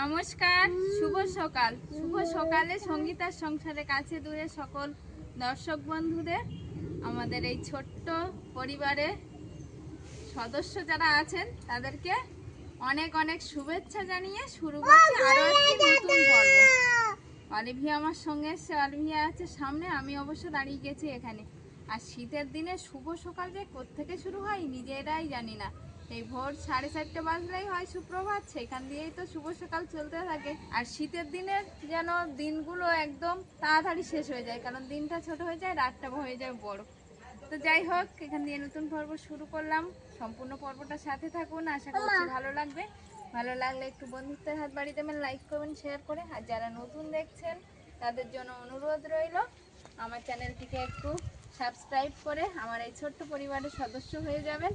নমস্কার, শুভ সকাল। শুভ সকালে সঙ্গীতার সংসারের কাছে দূরে সকল দর্শক বন্ধুদের, আমাদের এই ছোট্ট পরিবারে সদস্য যারা আছেন, তাদেরকে অনেক অনেক শুভেচ্ছা জানিয়ে শুরু করছি আরও একটি নতুন অলিভিয়া আমার সঙ্গে এসছে, অলিভিয়া আছে সামনে, আমি অবশ্য দাঁড়িয়ে গেছি এখানে। আর শীতের দিনে শুভ সকাল যে কোত্থেকে শুরু হয় নিজেরাই জানি না। এই ভোর সাড়ে চারটে বাজলেই হয় সুপ্রভাত সেখান দিয়েই তো শুভ সকাল চলতে থাকে। আর শীতের দিনের যেন দিনগুলো একদম তাড়াতাড়ি শেষ হয়ে যায় কারণ দিনটা ছোট হয়ে যায় রাতটা হয়ে যায় বড়। তো যাই হোক এখান দিয়ে নতুন পর্ব শুরু করলাম। সম্পূর্ণ পর্বটার সাথে থাকুন আশা করছি ভালো লাগবে। ভালো লাগলে একটু বন্ধুত্বের হাত বাড়ি দেবেন লাইক করবেন শেয়ার করে। আর যারা নতুন দেখছেন তাদের জন্য অনুরোধ রইল আমার চ্যানেলটিকে একটু সাবস্ক্রাইব করে আমার এই ছোট্ট পরিবারের সদস্য হয়ে যাবেন।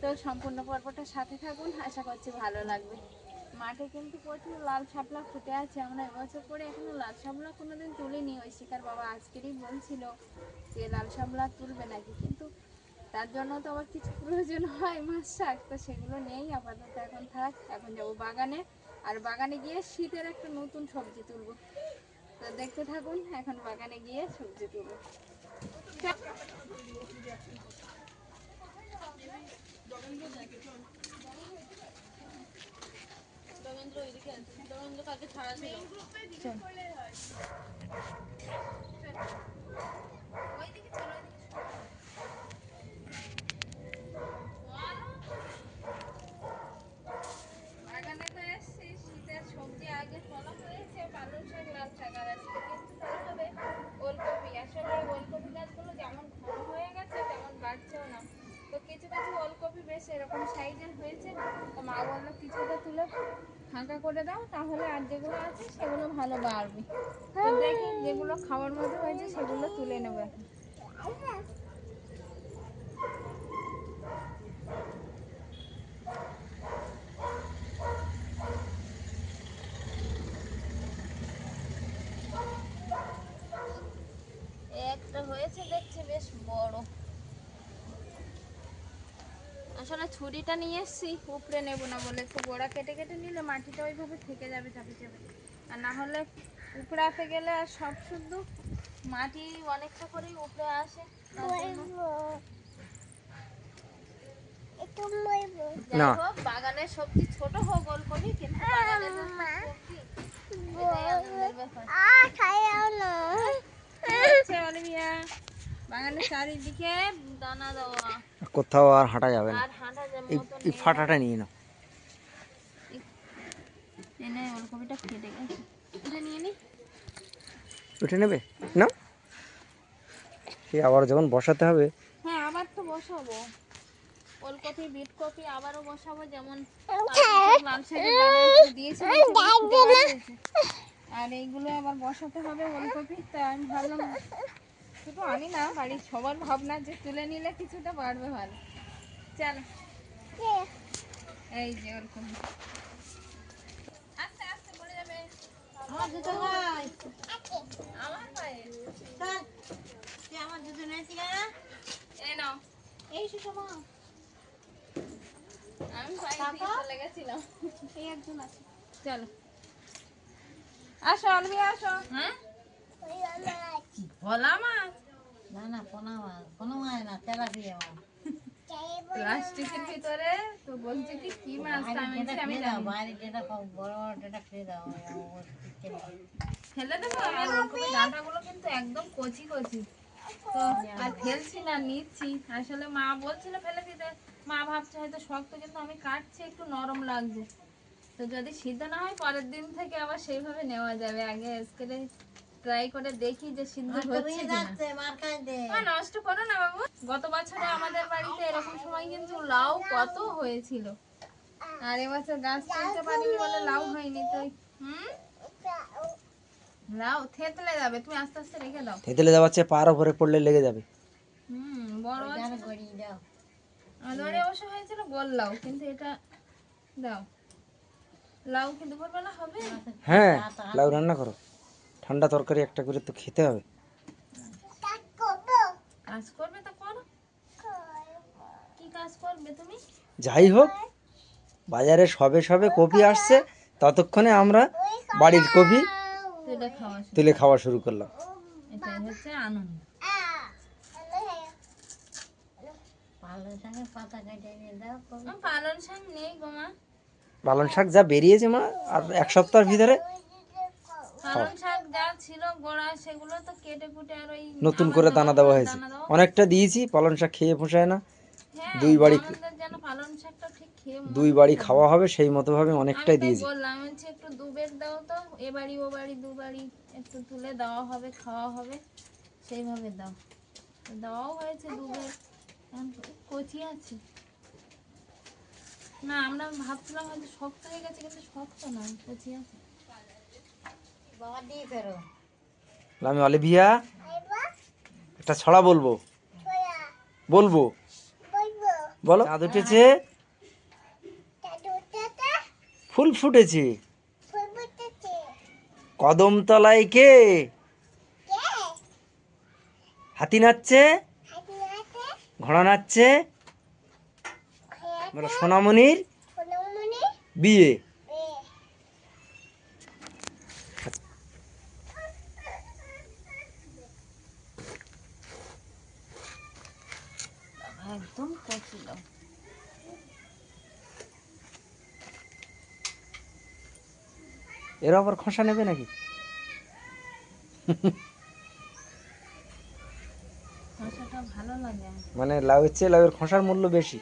তো সম্পূর্ণ পর্বটার সাথে থাকুন, আশা করছি ভালো লাগবে। মাঠে কিন্তু প্রচুর লাল শাপলা ফুটে আছে। আমরা এবছর করে এখনও লাল শাপলা কোনোদিন তুলিনি। ওই শিকার বাবা আজকেরই বলছিল যে লাল শাপলা তুলবে নাকি। কিন্তু তার জন্য তো আবার কিছু প্রয়োজন হয়, মাছ, শাক, তো সেগুলো নেই। আপাতত এখন থাক, এখন যাব বাগানে। আর বাগানে গিয়ে শীতের একটা নতুন সবজি তুলবো। তো দেখতে থাকুন, এখন বাগানে গিয়ে সবজি তুলবো। চল। ওইদিকে চলো, ওইদিকে বাগানে তো এসছি শীতের সবজি আগে তোলা হয়েছে পালং শাক লাল শাক আর আজকে কিন্তু তোলা হবে ওলকপি আসলে ওলকপি গাছগুলো যেমন ঘন হয়ে গেছে তেমন বাড়ছেও না তো কিছু কিছু ওলকপি বেশ এরকম সাইজের হয়েছে তো মা বলল কিছুটা তুলে ফাঁকা করে দাও তাহলে আর যেগুলো আছে সেগুলো ভালো বাড়বে। তো দেখি যেগুলো খাওয়ার মধ্যে হয়েছে সেগুলো তুলে নেব এখন একটা হয়েছে দেখছি বেশ বড় আসলে ছুরিটা নিয়ে এসছি উপড়ে নেব না বলে। একটু গোড়া কেটে কেটে নিলে মাটিটা ওইভাবে থেকে যাবে চাপে চাপে আর না হলে উপড়াতে গেলে আর সব শুদ্ধ। মাটি অনেকটা করেই উপড়ে আসে না। বাগানের সবজি ছোট হোক ওলকপি কিন্তু বাগানের সবজি। বাগানের চারিদিকে দানা দেওয়া। কোথাও আর হাঁটা যাবে না। আর হাঁটা যাবে এই। ফাটাটা নিয়ে নাও। এনে ওলকপিটা ফেটে গেছে। এটা নিয়ে নি। উঠে নেবে? না সে আবার যখন বসাতে হবে হ্যাঁ আবার তো বসাবো। ওলকপি বিট কপি আবারও বসাবো যেমন লাল শাকের দিয়েছি নিচে ফুটে গেছে। আর এইগুলো আবার বসাতে হবে ওলকপি তাই আমি ভাবলাম শুধু আমি না বাড়ির সবার ভাবনা যে তুলে নিলে কিছুটা বাড়বে ভালো। চলো। এই যে ওলকপি আস্তে আস্তে পড়ে যাবে। আমার ভাই আমার তুই নিয়েছি এই নাও। এই সুষমা আমি? চলে গেছিলাম। এই একজন আছে। চলো। আসো অলবি আসো। হ্যাঁ? ভোলা মাছ? না না পোনা মাছ। কোনো মাছ না তেলাপিয়া মাছ। প্লাস্টিকের ভিতরে? তো বলছে কি কি মাছ আমি আমি। বাইরে যেটা বড় বড় যেটা খেয়ে দাও ফেলে দেবো? আমার ডাঁটাগুলো কিন্তু একদম কচি কচি। তো আর ফেলছি না নিচ্ছি। আসলে মা বলছিল ফেলে দিতে। মা ভাবছে হয়তো শক্ত কিন্তু আমি কাটছি একটু নরম লাগছে। তো যদি সিদ্ধ না হয় পরের দিন থেকে আবার সেইভাবে নেওয়া যাবে। আগে স্কেলে ট্রাই করে দেখি যে সিদ্ধ হচ্ছে কিনা। নষ্ট করো না বাবু। গত বছরে আমাদের বাড়িতে এরকম সময় কিন্তু লাউ কত হয়েছিল। আর এবছর গাছ তুলতে পারিনি বলে লাউ হয়নি তো হুম? লাউ থেতলে যাবে তুমি আস্তে আস্তে রেখে দাও। থেতলে যাওয়াচ্ছে পার ওপরে পড়লে লেগে যাবে। হুম বড় জানো দাও। আমাদের অবশ্য হয়েছিল গোল লাউ কিন্তু এটা দাও। লাউ কি দুপুরবেলা হবে? হ্যাঁ লাউ রান্না করো। ঠান্ডা তরকারি একটা করে তো খেতে হবে। কাজ করবে তো করো। কাজ করবে তুমি? যাই হোক বাজারে সবে সবে কপি আসছে ততক্ষণে আমরা বাড়ির কপি তুলে খাওয়া শুরু। তুলে খাওয়া শুরু করলাম। এটাই হচ্ছে আনন্দ। পালন শাক নেই গোমা পালং শাক যা বেরিয়েছে মা আর এক সপ্তাহের ভিতরে পালন শাক যা ছিল গোড়া সেগুলো তো কেটে কুটে আর ওই নতুন করে দানা দেওয়া হয়েছে। অনেকটা দিয়েছি পালং শাক খেয়ে পোষায় না। হ্যাঁ, দুই বাড়ি যেন পালন শাকটা ঠিক খেয়ে দুই বাড়ি খাওয়া হবে সেই মতো ভাবে অনেকটাই দিয়েছি। বললাম হচ্ছে একটু দাও তো এ বাড়ি ও বাড়ি দু বাড়ি একটু তুলে দেওয়া হবে খাওয়া হবে সেইভাবে দাও। দেওয়াও হয়েছে কচি আছে। না আমরা ভাবছিলাম হয়তো শক্ত হয়ে গেছে কিন্তু শক্ত নয় কচি আছে। আমি অলিভিয়া? একটা ছড়া বলব। বলব? বলো। চাঁদ উঠেছে? ফুল ফুটেছে। কদম তলায় কে? হাতি নাচছে? ঘোড়া নাচছে? সোনামণির বিয়ে একদম কচি দাও এরা আবার খোসা নেবে নাকি? মানে লাউয়ের চেয়ে লাউয়ের খোসার মূল্য বেশি।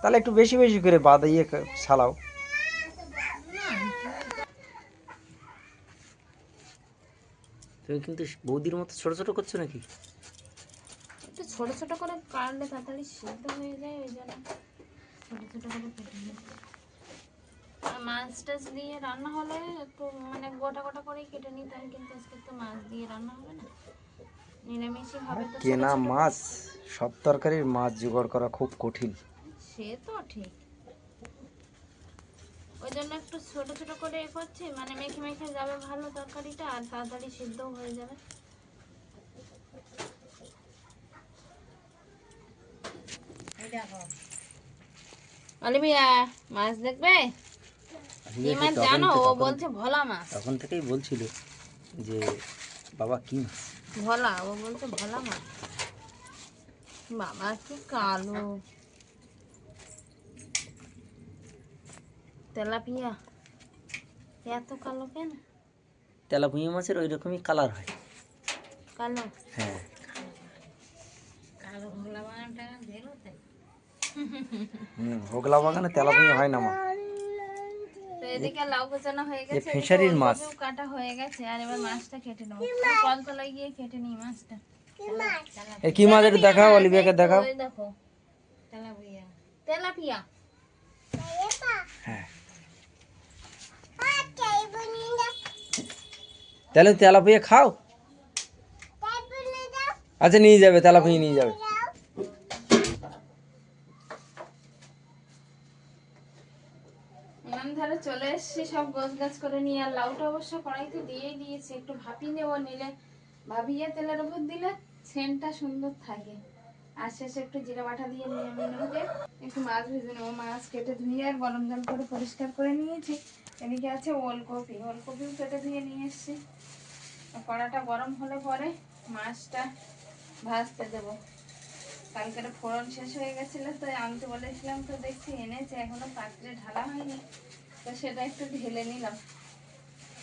তাহলে একটু বেশি বেশি করে বাদাইয়ে ছালাও। তুমি কিন্তু বৌদির মতো ছোট ছোট করছ নাকি? একটু ছোট ছোট করে কাটলে তাড়াতাড়ি সিদ্ধ হয়ে যায় ওই জন্য ছোট ছোট করে কেটে মাছ টাছ দিয়ে রান্না হলে একটু মানে গোটা গোটা করেই কেটে নিতাম কিন্তু আজকে তো মাছ দিয়ে রান্না হবে না। নিরামিষই হবে তো কেনা মাছ সব তরকারির মাছ জোগাড় করা খুব কঠিন। সে তো ঠিক। ওই জন্য একটু ছোট ছোট করে এ করছি মানে মেখে মেখে যাবে ভালো তরকারিটা আর তাড়াতাড়ি সিদ্ধও হয়ে যাবে। এই দেখো। অলিভিয়া মাছ দেখবে? জানো ও বলছে ভোলা মাছ। তখন থেকেই বলছিল যে বাবা কি মাছ? ভোলা ও বলছে ভোলা মাছ। বাবা কি কালো। তেলাপিয়া এত কালো কেন? তেলাপুঁয়া মাছের ওই রকমই কালার হয়। কালো? হ্যাঁ। কালো হুম হোগলা বাগানে তেলাপুঁয়া হয় না মা। এদিকে লাউ গোছানো হয়ে গেছে ফিশারির মাছ। কাটা হয়ে গেছে আর এবার মাছটা কেটে নেব। কলতলায় গিয়ে কেটে নিই মাছটা। এ কি মাছ এটা দেখাও অলিভিয়াকে দেখাও। দেখো তেলাপিয়া। হ্যাঁ। তাহলে তেলাপুঁয়া খাও? আচ্ছা নিয়ে যাবে তেলাপুঁয়া নিয়ে যাবে এরম ধারে চলে এসেছি সব গোছ গাছ করে নিয়ে আর লাউটা অবশ্য কড়াইতে দিয়েই দিয়েছি। একটু ভাপিয়ে নেব, নিলে ভাবিয়ে তেলের উপর দিলে সেন্টটা সুন্দর থাকে। আর শেষে একটু জিরা বাটা দিয়ে নিয়ে নেব একটু মাছ ভেজে নেব। মাছ কেটে ধুয়ে আর গরম জল করে পরিষ্কার করে নিয়েছি। এদিকে আছে ওলকপি। ওলকপিও কেটে ধুয়ে নিয়ে এসেছি। কড়াটা গরম হলে পরে মাছটা ভাজতে দেবো। কালকের ফোড়ন শেষ হয়ে গেছিল তো আনতে বলেছিলাম তো দেখছি এনেছে, এখনও পাত্রে ঢালা হয়নি। তো সেটা একটু ঢেলে নিলাম।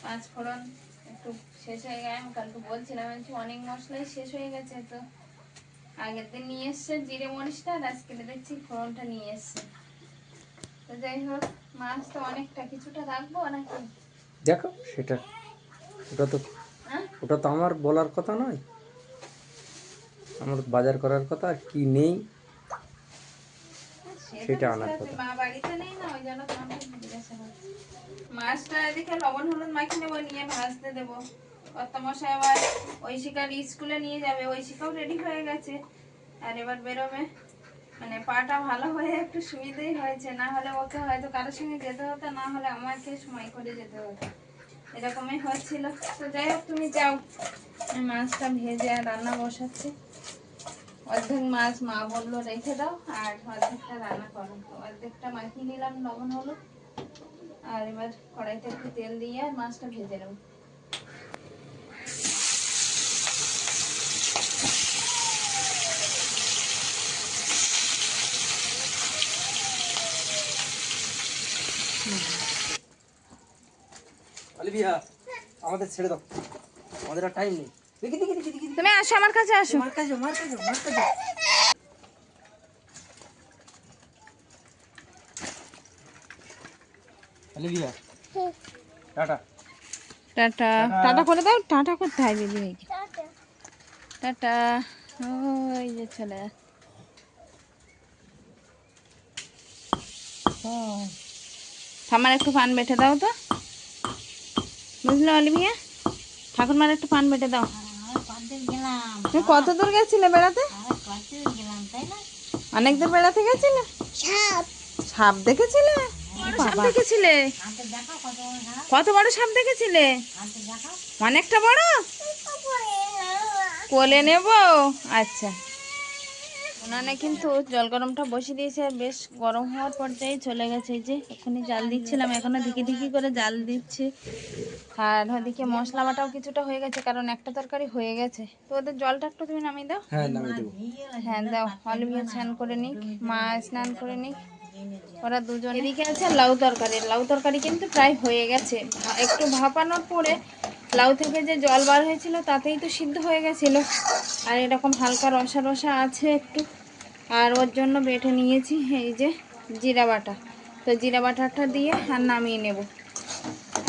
পাঁচ ফোড়ন একটু শেষ হয়ে গেছে। আমি কালকে বলছিলাম বলছি অনেক মশলাই শেষ হয়ে গেছে তো। আগের দিন নিয়ে এসছে জিরে মরিচটা আর আজকে দেখছি ফোড়নটা নিয়ে এসছে। তো যাই হোক মাছ তো অনেকটা কিছুটা রাখব নাকি? দেখো সেটা ওটা তো হ্যাঁ? ওটা তো আমার বলার কথা নয়। আমার বাজার করার কথা আর কি নেই। সেটা আনার পারছি, মা বাড়িতে নেই না ওই জন্য তোমাকে জিজ্ঞাসা করছি মাছটা এদিকে লবণ হলুদ মাখিয়ে নেব নিয়ে ভাজতে দেবো। কর্তামশাই আবার ঐশিকার স্কুলে নিয়ে যাবে ঐশিকাও রেডি হয়ে গেছে। আর এবার বেরোবে। মানে পাটা ভালো হয়ে একটু সুবিধেই হয়েছে না হলে ওকে হয়তো কারোর সঙ্গে যেতে হতো না হলে আমাকে সময় করে যেতে হতো। এরকমই হচ্ছিল। তো যাই হোক তুমি যাও। আমি মাছটা ভেজে আর রান্না বসাচ্ছি। অর্ধেক মাছ মা বলল, রেখে দাও, আর অর্ধেকটা রান্না করো। অর্ধেকটা মাখিয়ে নিলাম, লবণ, হলুদ, আর এবার কড়াইতে একটু তেল দিয়ে মাছটা ভেজে নেব। আমাদের ছেড়ে দাও। আমাদের আর টাইম নেই। তুমি আসো আমার কাছে আসো। কাছে কাছে কাছে। টাটা। টাটা। টাটা। করে দাও টাটা করতে হয় দিদি ভাইকে টাটা। ওই যে চলে যাচ্ছে। একটু পান বেটে দাও তো। বুঝলে অলিভিয়া? ঠাকুরমার একটু পান বেটে দাও। তুমি কত দূর গেছিলে বেড়াতে? অনেক দূর বেড়াতে গেছিলে? সাপ দেখেছিলে? সাপ দেখেছিলে। কত বড় সাপ দেখেছিলে? অনেকটা বড়? কোলে নেব? আচ্ছা। উনানে কিন্তু জল গরমটা বসিয়ে দিয়েছে আর বেশ গরম হওয়ার পর্যায়ে চলে গেছে এই যে এখনই জাল দিচ্ছিলাম এখনও দিকে দিকে করে জাল দিচ্ছি। আর ওদিকে মশলা বাটাও কিছুটা হয়ে গেছে কারণ একটা তরকারি হয়ে গেছে। তো ওদের জলটা একটু তুমি নামিয়ে দাও। হ্যাঁ হ্যাঁ দাও অলিভিয়া স্নান করে নিক মা স্নান করে নিক। ওরা দুজন এদিকে আছে লাউ তরকারি। লাউ তরকারি কিন্তু প্রায় হয়ে গেছে। একটু ভাপানোর পরে লাউ থেকে যে জল বার হয়েছিল তাতেই তো সিদ্ধ হয়ে গেছিল। আর এরকম হালকা রসা রসা আছে একটু। আর ওর জন্য বেটে নিয়েছি এই যে জিরা বাটা। তো জিরা বাটাটা দিয়ে আর নামিয়ে নেব।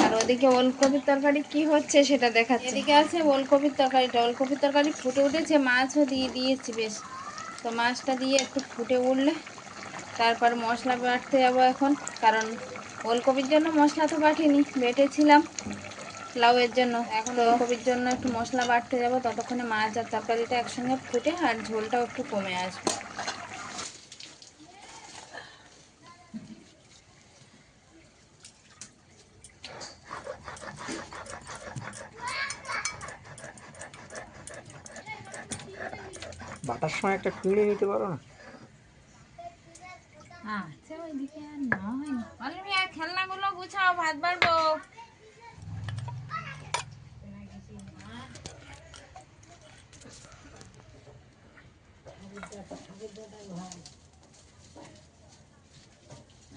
আর ওদিকে ওলকপির তরকারি কি হচ্ছে সেটা দেখাচ্ছে। এদিকে আছে ওলকপির তরকারিটা ওলকপির তরকারি ফুটে উঠেছে মাছও দিয়ে দিয়েছি বেশ। তো মাছটা দিয়ে একটু ফুটে উঠলে তারপর মশলা বাটতে যাব এখন। কারণ ওলকপির জন্য মশলা তো বাটিনি বেটেছিলাম লাউয়ের জন্য। এখন ওলকপির জন্য একটু মশলা বাটতে যাব ততক্ষণে মাছ আর তরকারিটা একসঙ্গে ফুটে আর ঝোলটাও একটু কমে আসবে। সময় একটা পিঁড়ে নিতে পারো না? আচ্ছা ওইদিকে আর নেওয়া হয়নি খেলনাগুলো গুছাও ভাত বাড়বো।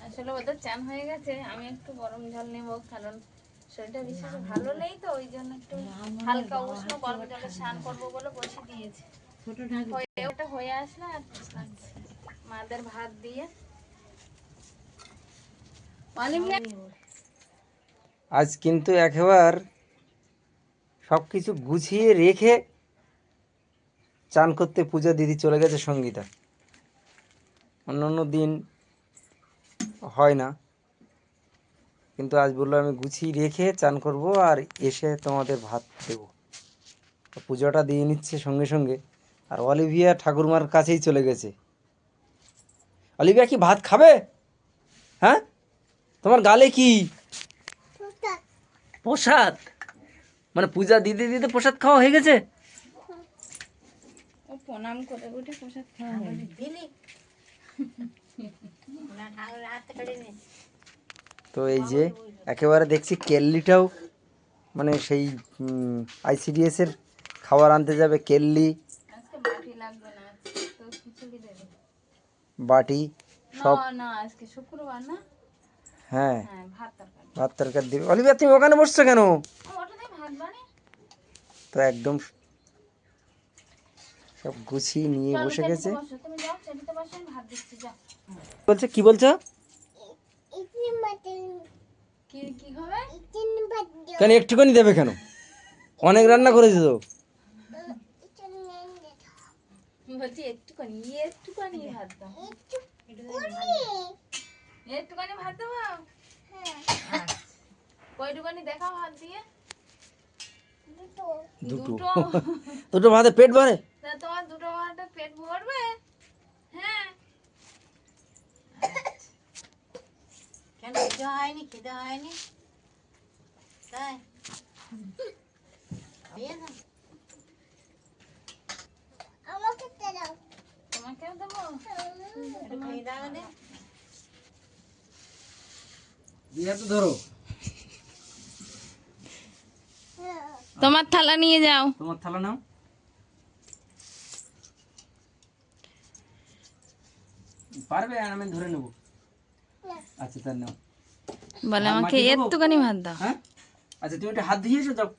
আসলে ওদের চান হয়ে গেছে। আমি একটু গরম জল নেব কারণ শরীরটা বিশেষ ভালো নেই তো ওই জন্য একটু হালকা উষ্ণ গরম জলে স্নান করব বলে বসে দিয়েছি। ছোট ঠাকুর ওটা হয়ে আসলে আর মাদের ভাত দিয়ে। আজ কিন্তু একেবার সব কিছু গুছিয়ে রেখে চান করতে পূজা দিদি চলে গেছে সঙ্গীতা। অন্য অন্য দিন হয় না। কিন্তু আজ বলল আমি গুছিয়ে রেখে চান করব আর এসে তোমাদের ভাত দেবো। পুজোটা দিয়ে নিচ্ছে সঙ্গে সঙ্গে। আর অলিভিয়া ঠাকুরমার কাছেই চলে গেছে। অলিভিয়া কি ভাত খাবে? হ্যাঁ? তোমার গালে কি? প্রসাদ মানে পূজা দিতে দিতে প্রসাদ খাওয়া হয়ে গেছে? প্রণাম করে উঠে প্রসাদ খাওয়া দিলি। না ঠাকুর হাতে কেটে নে তো এই যে একেবারে দেখছি কেল্লিটাও মানে সেই আইসিডিএস এর খাবার আনতে যাবে কেল্লি। লাগবে না তো খিচুড়ি দেবে? বাটি সব। না না আজকে শুক্রবার না? হ্যাঁ। হ্যাঁ ভাত তরকারি। ভাত তরকারি দেবে। অলিভিয়া তুমি ওখানে বসছো কেন? তো একদম সব গুছিয়ে নিয়ে বসে গেছে। বলছে কি বলছো? কেন একটুখানি দেবে কেন? অনেক রান্না করেছে তো? বলছি একটুখানি একটুখানি ভাত দাও একটুখানি ভাত দেবো কয়টুখানি দেখাও হাত দিয়ে দুটো দুটো দুটো ভাতে পেট ভরে তা তোমার দুটো ভাতে পেট ভরবে হ্যাঁ কেন খেতে হয়নি খেতে হয়নি তাই ধরো। তোমার থালা নিয়ে যাও। তোমার থালা নাও। পারবে? আর আমি ধরে নেব। আচ্ছা তার নাও। বলে আমাকে একটুখানি ভাত দাও। হ্যাঁ? আচ্ছা তুমি একটা হাত দিয়ে এসো যাও।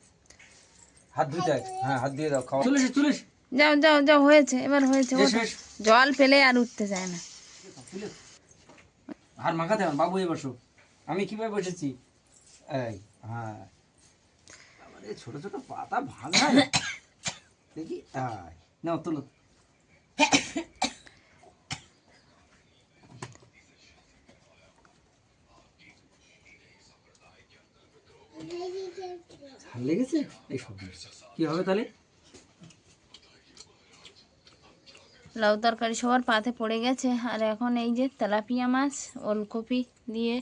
হাত ধুতে হয়। হ্যাঁ হাত দিয়ে দাও খাওয়া। চলে এসো চলে এসো। যাও যাও যাও হয়েছে এবার হয়েছে। জল ফেলে আর উঠতে চায় না। আর মাখাতে হবে বাবু এই বসো আমি কীভাবে বসেছি? এই হ্যাঁ। ছোট ছোট পাতা ভাঙা। দেখি নাও তুলো। লেগেছে? এই সব কি হবে তাহলে? লাউ তরকারি সবার পাতে পড়ে গেছে। আর এখন এই যে তেলাপিয়া মাছ ওলকপি দিয়ে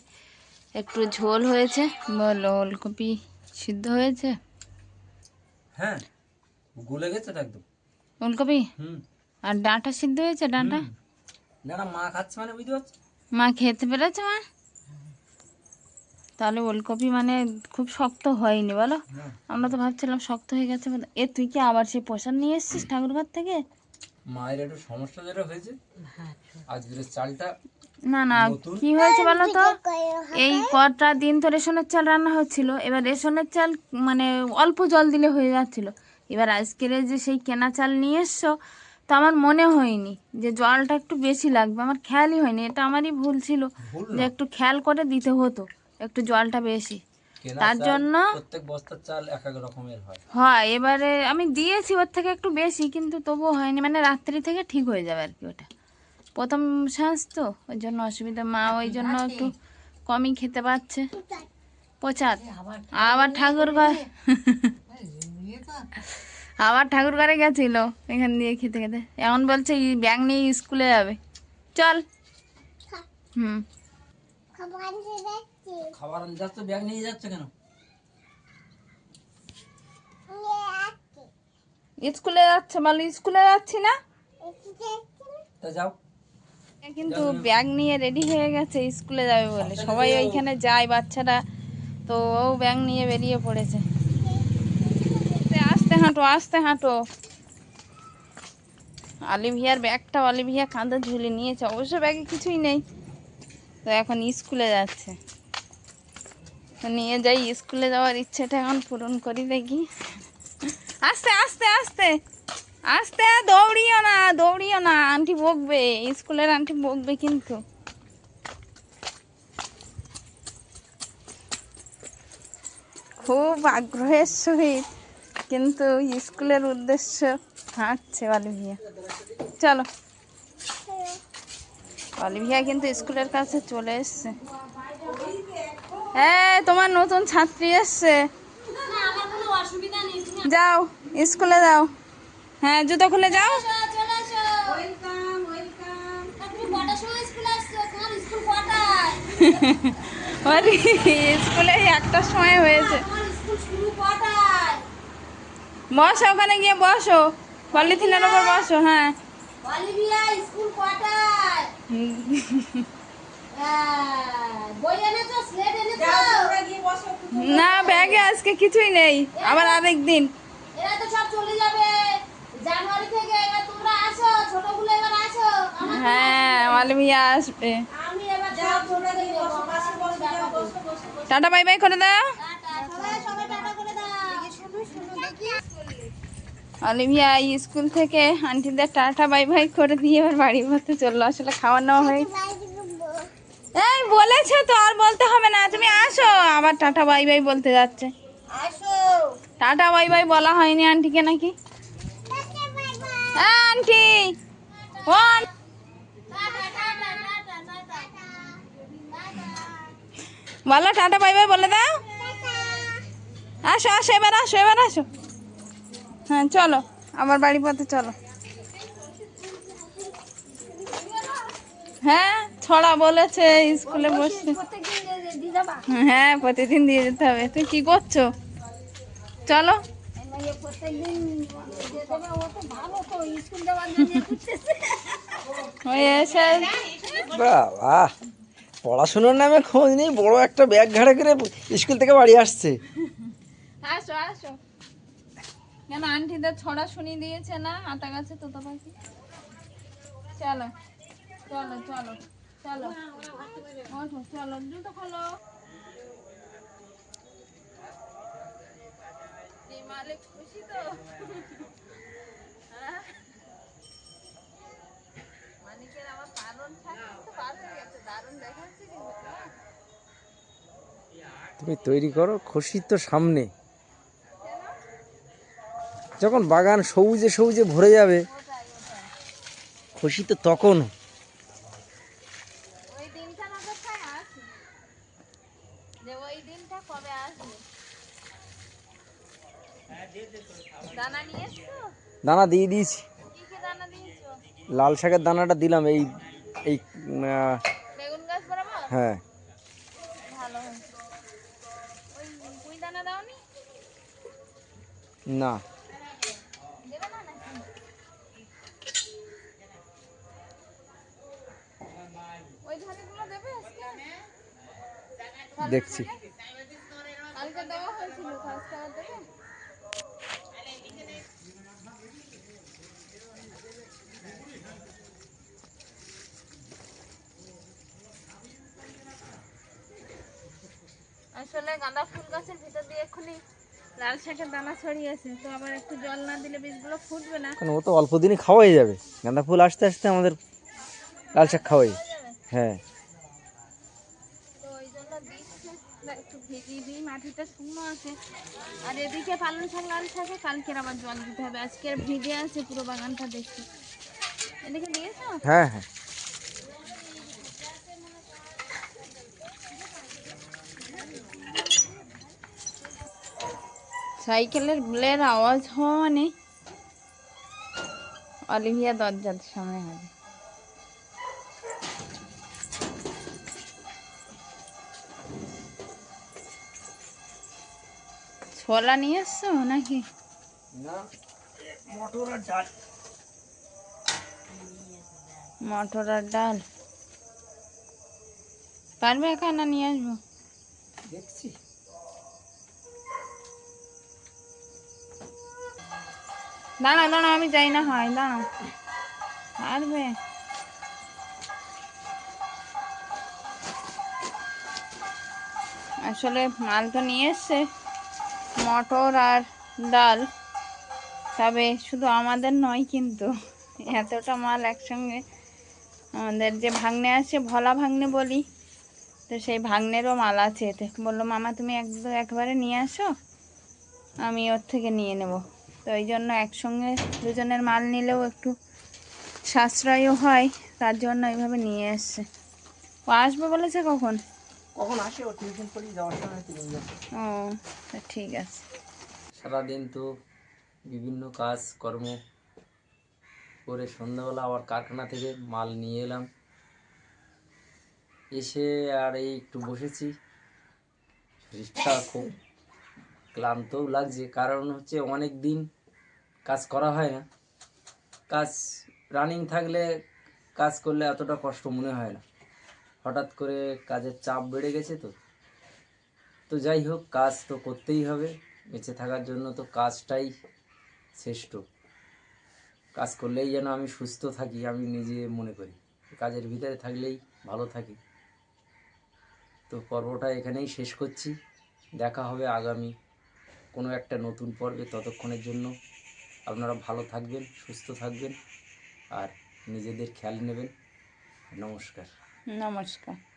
একটু ঝোল হয়েছে। বল ওলকপি সিদ্ধ হয়েছে? হ্যাঁ গলে গেছে একদম। ওলকপি? হুম। আর ডাঁটা সিদ্ধ হয়েছে ডাঁটা? না মা খাচ্ছে মানে বুঝতে পারছ? মা খেতে পেরেছে মা? তাহলে ওলকপি মানে খুব শক্ত হয়নি বলো? হ্যাঁ। আমরা তো ভাবছিলাম শক্ত হয়ে গেছে এ তুই কি আবার সেই পোষণ নিয়ে এসছিস ঠাকুরঘর থেকে? মায়ের একটু সমস্যা যেটা হয়েছে আজকের চালটা না না? কি হয়েছে বলো তো? এই কটা দিন তো রেশনের চাল রান্না হচ্ছিল এবার রেশনের চাল মানে অল্প জল দিলে হয়ে যাচ্ছিল। এবার আজকের যে সেই কেনা চাল নিয়ে এসছো তো আমার মনে হয়নি যে জলটা একটু বেশি লাগবে আমার খেয়ালই হয়নি এটা আমারই ভুল ছিল যে একটু খেয়াল করে দিতে হতো একটু জলটা বেশি। তার জন্য প্রত্যেক বস্তার চাল এক এক রকমের হয়। হয় এবারে আমি দিয়েছি ওর থেকে একটু বেশি কিন্তু তবুও হয়নি মানে রাত্রি থেকে ঠিক হয়ে যাবে আর কি ওটা। প্রথম শ্বাস তো ওই জন্য অসুবিধা। মা ওই জন্য একটু কমই খেতে পাচ্ছে প্রচার। আবার ঠাকুর ঘর আবার ঠাকুর ঘরে গেছিল এখান দিয়ে খেতে খেতে। এখন বলছে ব্যাগ নিয়ে স্কুলে যাবে। চল। হুম। খাবার যাচ্ছ ব্যাগ নিয়ে যাচ্ছ কেন? স্কুলে যাচ্ছে বলো স্কুলে যাচ্ছি না? তা যাও। কিন্তু ব্যাগ নিয়ে রেডি হয়ে গেছে স্কুলে যাবে বলে। সবাই ওইখানে যায় বাচ্চারা তো ও ব্যাগ নিয়ে বেরিয়ে পড়েছে। আস্তে হাঁটো আস্তে হাঁটো। অলিভিয়ার ব্যাগটা অলিভিয়া কাঁধে ঝুলে নিয়েছে অবশ্য ব্যাগে কিছুই নেই। তো এখন স্কুলে যাচ্ছে। নিয়ে যাই, স্কুলে যাওয়ার ইচ্ছেটা এখন পূরণ করি দেখি। আস্তে আস্তে আস্তে আস্তে, দৌড়িও না দৌড়িও না, আন্টি বকবে, স্কুলের আন্টি বকবে কিন্তু। খুব আগ্রহের সহিত কিন্তু স্কুলের উদ্দেশ্য হাঁটছে অলিভিয়া চলো। অলিভিয়া কিন্তু স্কুলের কাছে চলে এসছে। হ্যাঁ তোমার নতুন ছাত্রী এসছে। যাও, স্কুলে যাও। হ্যাঁ জুতো খুলে যাও। স্কুলে একটার সময় হয়েছে। বসো ওখানে গিয়ে বসো। পলিথিনের ওপর বসো হ্যাঁ। না ব্যাগে আজকে কিছুই নেই আবার আরেক দিন। এরা তো সব চলে যাবে। জানুয়ারি থেকে এবার তোমরা আসো ছোটগুলো এবার আসো। হ্যাঁ আসবে। আমি এবার সব ছোট দিয়ে বসো বসো বসো বসো বসো। টাটা বাই বাই করে দাও। সবাই সবাই টাটা করে দাও। শুনো শুনো দেখি অলিভিয়া স্কুল থেকে আন্টিদের টাটা বাই বাই করে দিয়ে এবার বাড়ি পড়তে চলল। আসলে খাওয়া নেওয়া হয়ে এই বলেছে তো আর বলতে হবে না। তুমি আসো। আবার টাটা বাই বাই বলতে যাচ্ছে। আসো। টাটা বাই বাই বলা হয়নি আন্টিকে নাকি? হ্যাঁ আন্টি। ও আন- টাটা টাটা টাটা টাটা বলো টাটা বাই বাই বলে দাও। আসো আসো এবার আসো এবার আসো। হ্যাঁ চলো। আবার বাড়ি পথে চলো। হ্যাঁ ছড়া বলেছে স্কুলে বসে। হ্যাঁ প্রতিদিন দিয়ে যেতে হবে। তুই কি করছ? চলো। বাবা পড়াশোনার নামে খোঁজ নেই বড় একটা ব্যাগ ঘাড়ে করে স্কুল থেকে বাড়ি আসছে। আসো আসো। কেন আন্টিদের ছড়া শুনিয়ে দিয়েছে না আতা গাছে তোতা পাখি? চলো। চলো চলো চলো। ওঠো চলো জুতো খোলো। মালিক খুশি তো? হ্যাঁ? মালিকের আবার পালন থাকে পার হয়ে গেছে দারুণ দেখাচ্ছে কিন্তু তুমি তৈরি করো খুশি তো সামনে। যখন বাগান সবুজে সবুজে ভরে যাবে খুশি তো তখন ওই দিনটার অপেক্ষায় আছি যে ওই দিনটা কবে আসবে দানা নিয়ে এসছো দানা দিয়ে দিয়েছি। লাল শাকের দানাটা দিলাম এই এই হ্যাঁ। না। দেখছি কালকে দেওয়া হয়েছিল তো আজকে আবার দেবে আসলে গাঁদা ফুল গাছের ভিতর দিয়ে এক্ষুনি লাল শাকের দানা ছড়িয়েছে তো আবার একটু জল না দিলে বীজগুলো ফুটবে না। কারণ ও তো অল্প দিনই খাওয়া হয়ে যাবে। গাঁদা ফুল আসতে আসতে আমাদের লাল শাক খাওয়াই। হ্যাঁ তো ওই জন্য না, একটু ভিজিয়ে দিই মাটিটা শুকনো আছে। আর এদিকে পালন শাক লাল শাকে কালকের আবার জল দিতে হবে। আজকে ভিজে আছে পুরো বাগানটা দেখছি এদিকে দিয়েছ? হ্যাঁ হ্যাঁ। সাইকেলের ব্লের আওয়াজ হওয়া মানে অলিভিয়া দরজার সামনে হবে ছোলা নিয়ে এসছো নাকি? মটর আর ডাল। পারবে একা না নিয়ে আসব? দেখছি। দাঁড়া দাঁড়া, আমি যাই না, হয়, দাঁড়া। পারবে আসলে মাল তো নিয়ে এসছে, মটর আর ডাল। তবে শুধু আমাদের নয় কিন্তু, এতটা মাল একসঙ্গে আমাদের যে ভাগ্নে আছে, ভোলা ভাগ্নে বলি, তো সেই ভাগ্নেরও মাল আছে এতে। বলল, মামা, তুমি এক একবারে নিয়ে আসো, আমি ওর থেকে নিয়ে নেব। এই জন্য একসঙ্গে দুজনের মাল নিলেও একটু সাশ্রয়ও হয় তার জন্য এইভাবে নিয়ে এসছে। ও আসবে বলেছে কখন? কখন আসে? ও টিউশন পড়ি যাওয়ার সময় ও ঠিক আছে। সারাদিন তো বিভিন্ন কাজ কর্ম করে সন্ধ্যাবেলা আবার কারখানা থেকে মাল নিয়ে এলাম। এসে আর এই একটু বসেছি। শরীরটা খুব ক্লান্তও লাগছে। কারণ হচ্ছে অনেক দিন কাজ করা হয় না। কাজ রানিং থাকলে কাজ করলে এতটা কষ্ট মনে হয় না। হঠাৎ করে কাজের চাপ বেড়ে গেছে তো। তো যাই হোক, কাজ তো করতেই হবে। বেঁচে থাকার জন্য তো কাজটাই শ্রেষ্ঠ। কাজ করলেই যেন আমি সুস্থ থাকি, আমি নিজে মনে করি। কাজের ভিতরে থাকলেই ভালো থাকি। তো পর্বটা এখানেই শেষ করছি। দেখা হবে আগামী কোনো একটা নতুন পর্বে ততক্ষণের জন্য। আপনারা ভালো থাকবেন সুস্থ থাকবেন আর নিজেদের খেয়াল নেবেন। নমস্কার। নমস্কার।